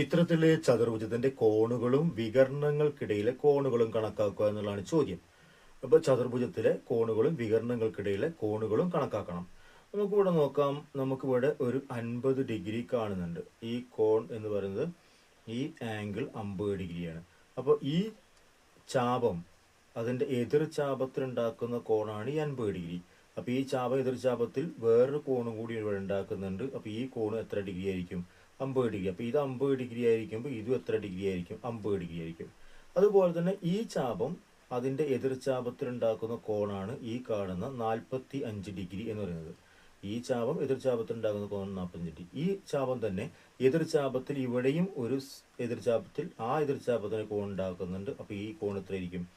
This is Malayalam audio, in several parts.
ചിത്രത്തിലെ ചതുർഭുജത്തിന്റെ കോണുകളും വികരണങ്ങൾക്കിടയിലെ കോണുകളും കണക്കാക്കുക എന്നുള്ളതാണ് ചോദ്യം. അപ്പൊ ചതുർഭുജത്തിലെ കോണുകളും വികരണങ്ങൾക്കിടയിലെ കോണുകളും കണക്കാക്കണം. നമുക്കിവിടെ നോക്കാം. നമുക്കിവിടെ ഒരു അൻപത് ഡിഗ്രി കാണുന്നുണ്ട്. ഈ കോൺ എന്ന് പറയുന്നത് ഈ ആംഗിൾ അമ്പത് ഡിഗ്രിയാണ്. അപ്പോൾ ഈ ചാപം അതിന്റെ എതിർ ചാപത്തിൽ ഉണ്ടാക്കുന്ന കോണാണ് ഈ അൻപത് ഡിഗ്രി. അപ്പോൾ ഈ ചാപം എതിർ ചാപത്തിൽ വേറൊരു കോണും കൂടി ഇവിടെ ഉണ്ടാക്കുന്നുണ്ട്. അപ്പൊ ഈ കോണ് എത്ര ഡിഗ്രി ആയിരിക്കും? അമ്പത് ഡിഗ്രി. അപ്പോൾ ഇത് അമ്പത് ഡിഗ്രി ആയിരിക്കുമ്പോൾ ഇതും എത്ര ഡിഗ്രി ആയിരിക്കും? അമ്പത് ഡിഗ്രി ആയിരിക്കും. അതുപോലെ തന്നെ ഈ ചാപം അതിന്റെ എതിർ ചാപത്തിൽ ഉണ്ടാക്കുന്ന കോണാണ് ഈ കാണുന്ന നാൽപ്പത്തി അഞ്ച് ഡിഗ്രി എന്ന് പറയുന്നത്. ഈ ചാപം എതിർ ചാപത്തിൽ ഉണ്ടാകുന്ന കോൺ നാൽപ്പത്തഞ്ച് ഡിഗ്രി. ഈ ചാപം തന്നെ എതിർ ചാപത്തിൽ ഇവിടെയും ഒരു എതിർചാപത്തിൽ എതിർ ചാപത്തിൽ ആ എതിർ ചാപത്തിന് കോൺ ഉണ്ടാക്കുന്നുണ്ട്. അപ്പോൾ ഈ കോൺ എത്രയായിരിക്കും?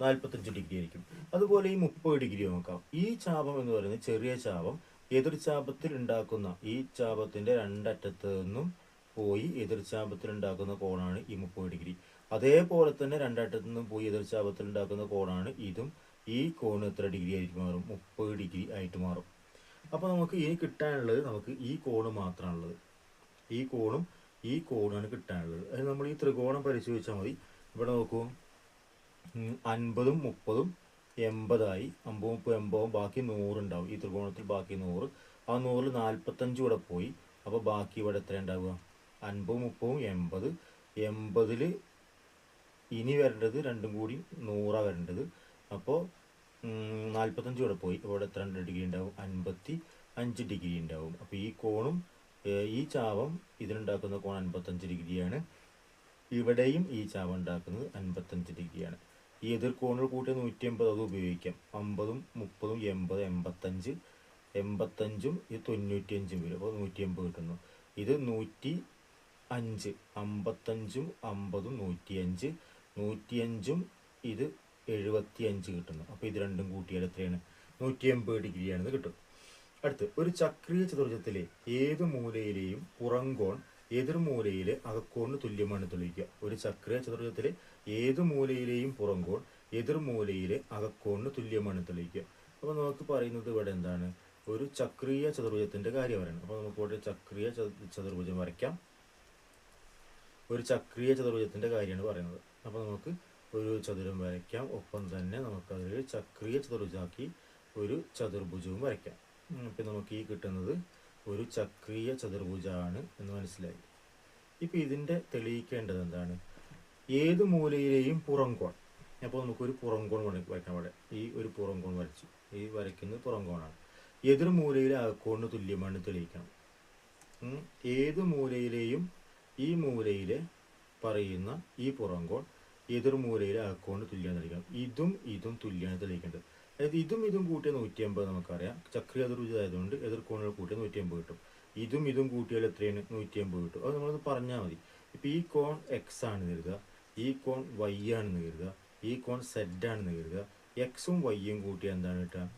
നാൽപ്പത്തഞ്ച് ഡിഗ്രി ആയിരിക്കും. അതുപോലെ ഈ മുപ്പത് ഡിഗ്രി നോക്കാം. ഈ ചാപം എന്ന് പറയുന്നത് ചെറിയ ചാപം എതിർ ചാപത്തിൽ ഉണ്ടാക്കുന്ന ഈ ചാപത്തിന്റെ രണ്ടറ്റത്ത് നിന്നും പോയി എതിർ ചാപത്തിൽ ഉണ്ടാക്കുന്ന കോണാണ് ഈ മുപ്പത് ഡിഗ്രി. അതേപോലെ തന്നെ രണ്ടറ്റത്ത് നിന്നും പോയി എതിർ ചാപത്തിൽ ഉണ്ടാക്കുന്ന കോണാണ് ഇതും. ഈ കോൺ എത്ര ഡിഗ്രി ആയിട്ട് മാറും? മുപ്പത് ഡിഗ്രി ആയിട്ട് മാറും. അപ്പൊ നമുക്ക് ഇനി കിട്ടാനുള്ളത് നമുക്ക് ഈ കോണ് മാത്രമാണുള്ളത്. ഈ കോണും ഈ കോണാണ് കിട്ടാനുള്ളത്. അത് നമ്മൾ ഈ ത്രികോണം പരിശോധിച്ചാൽ മതി. ഇവിടെ നോക്കൂ. അൻപതും മുപ്പതും എൺപതായി. അമ്പത് ഇപ്പോൾ എൺപതും ബാക്കി നൂറുണ്ടാവും ഈ ത്രികോണത്തിൽ ബാക്കി നൂറ്. ആ നൂറിൽ നാൽപ്പത്തഞ്ച് ഇവിടെ പോയി. അപ്പോൾ ബാക്കി ഇവിടെ എത്ര ഉണ്ടാവുക? അൻപതും മുപ്പതും എൺപത്. എൺപതിൽ ഇനി വരേണ്ടത് രണ്ടും കൂടി നൂറാണ് വരേണ്ടത്. അപ്പോൾ നാൽപ്പത്തഞ്ച് ഇവിടെ പോയി. ഇവിടെ എത്ര ഡിഗ്രി ഉണ്ടാവും? അൻപത്തി അഞ്ച് ഡിഗ്രി ഉണ്ടാവും. അപ്പോൾ ഈ കോണും ഈ ചാവം ഇതിനുണ്ടാക്കുന്ന കോൺ അൻപത്തഞ്ച് ഡിഗ്രിയാണ്. ഇവിടെയും ഈ ചാവം ഉണ്ടാക്കുന്നത് അൻപത്തഞ്ച് ഡിഗ്രിയാണ്. ഈ എതിർ കോണുകൾ കൂട്ടിയ നൂറ്റി എൺപത് അത് ഉപയോഗിക്കാം. അമ്പതും മുപ്പതും എൺപത് എൺപത്തഞ്ച് എൺപത്തഞ്ചും ഇത് തൊണ്ണൂറ്റിയഞ്ചും വരും. അപ്പോൾ നൂറ്റി എൺപത് കിട്ടുന്നു. ഇത് നൂറ്റി അഞ്ച് അമ്പത്തഞ്ചും അമ്പതും നൂറ്റിയഞ്ച് നൂറ്റിയഞ്ചും ഇത് എഴുപത്തിയഞ്ച് കിട്ടുന്നു. അപ്പോൾ ഇത് രണ്ടും കൂട്ടിയാൽ എത്രയാണ്? നൂറ്റി എൺപത് ഡിഗ്രിയാണെന്ന് കിട്ടും. അടുത്ത് ഒരു ചക്രീയ ചതുർജത്തിലെ ഏത് മൂലയിലെയും പുറംകോൺ എതിർമൂലയിലെ അകക്കോണിന് തുല്യമാണ് തെളിയിക്കുക. ഒരു ചക്രീയ ചതുർഭുജത്തിലെ ഏത് മൂലയിലെയും പുറംകോൺ എതിർമൂലയിലെ അകക്കോണിന് തുല്യമാണ് തെളിയിക്കുക. അപ്പോൾ നമുക്ക് പറയുന്നത് ഇവിടെ എന്താണ്? ഒരു ചക്രീയ ചതുർഭുജത്തിന്റെ കാര്യം പറയണം അപ്പോൾ നമുക്ക് ഇവിടെ ചക്രീയ ചതു- ചതുർഭുജം വരയ്ക്കാം. ഒരു ചക്രീയ ചതുർഭുജത്തിന്റെ കാര്യമാണ് പറയുന്നത്. അപ്പോൾ നമുക്ക് ഒരു ചതുരം വരയ്ക്കാം. ഒപ്പം തന്നെ നമുക്ക് അതിൽ ചക്രീയ ചതുർഭുജമാക്കി ഒരു ചതുർഭുജവും വരയ്ക്കാം. ഇപ്പം നമുക്ക് ഈ കിട്ടുന്നത് ഒരു ചക്രീയ ചതുർഭുജമാണ് എന്ന് മനസ്സിലായി. ഇപ്പം ഇതിന്റെ തെളിയിക്കേണ്ടത് എന്താണ്? ഏത് മൂലയിലെയും പുറംകോൺ. അപ്പോൾ നമുക്കൊരു പുറംകോൺ വര- വരയ്ക്കാം അവിടെ ഈ ഒരു പുറംകോൺ വരച്ചു ഈ വരയ്ക്കുന്നത് പുറംകോണാണ്. എതിർ മൂലയിലെ അകക്കോണിന് തുല്യമാണ് തെളിയിക്കണം. ഏത് മൂലയിലെയും ഈ മൂലയിലെ പറയുന്ന ഈ പുറംകോൺ എതിർ മൂലയിലെ അകക്കോണിന് തുല്യമാണ് തെളിയിക്കണം. ഇതും ഇതും തുല്യമാണ് തെളിയിക്കേണ്ടത്. അതായത് ഇതും ഇതും കൂട്ടിയ നൂറ്റി അമ്പത് നമുക്കറിയാം. ചക്രീയ അതിർഭുജമായതുകൊണ്ട് എതിർക്കോണുകൾ കൂട്ടിയ നൂറ്റി അമ്പത് കിട്ടും. ഇതും ഇതും കൂട്ടിയാൽ എത്രയാണ്? നൂറ്റി അമ്പത് കിട്ടും. അത് നമ്മളത് പറഞ്ഞാൽ മതി. ഇപ്പം ഈ കോൺ എക്സ് ആണ് കരുതുക ഈ കോൺ വൈ ആണെന്ന് കരുതുക. ഈ കോൺ സെഡ് ആണെന്ന് കരുതുക. എക്സും വൈയും കൂട്ടിയാൽ എന്താണ് കിട്ടുക?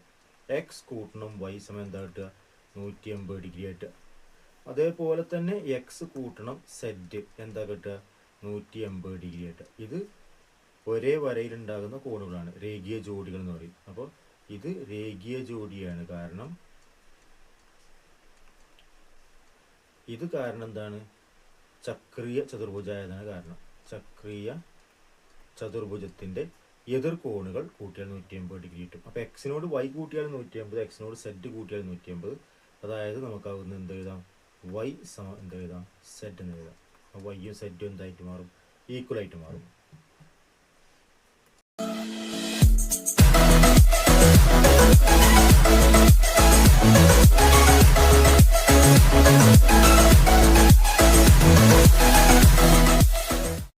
എക്സ് കൂട്ടണം വൈ സമയം എന്താ കിട്ടുക? നൂറ്റി എൺപത് ഡിഗ്രി ആയിട്ട്. അതേപോലെ തന്നെ എക്സ് കൂട്ടണം സെഡ് എന്താ കിട്ടുക? നൂറ്റി എൺപത് ഡിഗ്രി ആയിട്ട്. ഇത് ഒരേ വരയിലുണ്ടാകുന്ന കോണുകളാണ്. രേഖീയ ജോഡികൾ എന്ന് പറയും. അപ്പോൾ ഇത് രേഖീയ ജോഡിയാണ്. കാരണം ഇത് കാരണം എന്താണ്? ചക്രീയ ചതുർഭുജായതാണ് കാരണം. ചക്രീയ ചതുർഭുജത്തിന്റെ എതിർ കോണുകൾ കൂട്ടിയാൽ നൂറ്റി അമ്പത് ഡിഗ്രി കിട്ടും. അപ്പോൾ എക്സിനോട് വൈ കൂട്ടിയാൽ നൂറ്റി അമ്പത് എക്സിനോട് സെഡ് കൂട്ടിയാൽ നൂറ്റി അമ്പത് അതായത് നമുക്കാവുന്ന എന്ത് എഴുതാം? വൈ സമ എന്ത് എഴുതാം? സെഡ് എന്ന് എഴുതാം. വൈയും സെഡും എന്തായിട്ട് മാറും? ഈക്വൽ ആയിട്ട് മാറും.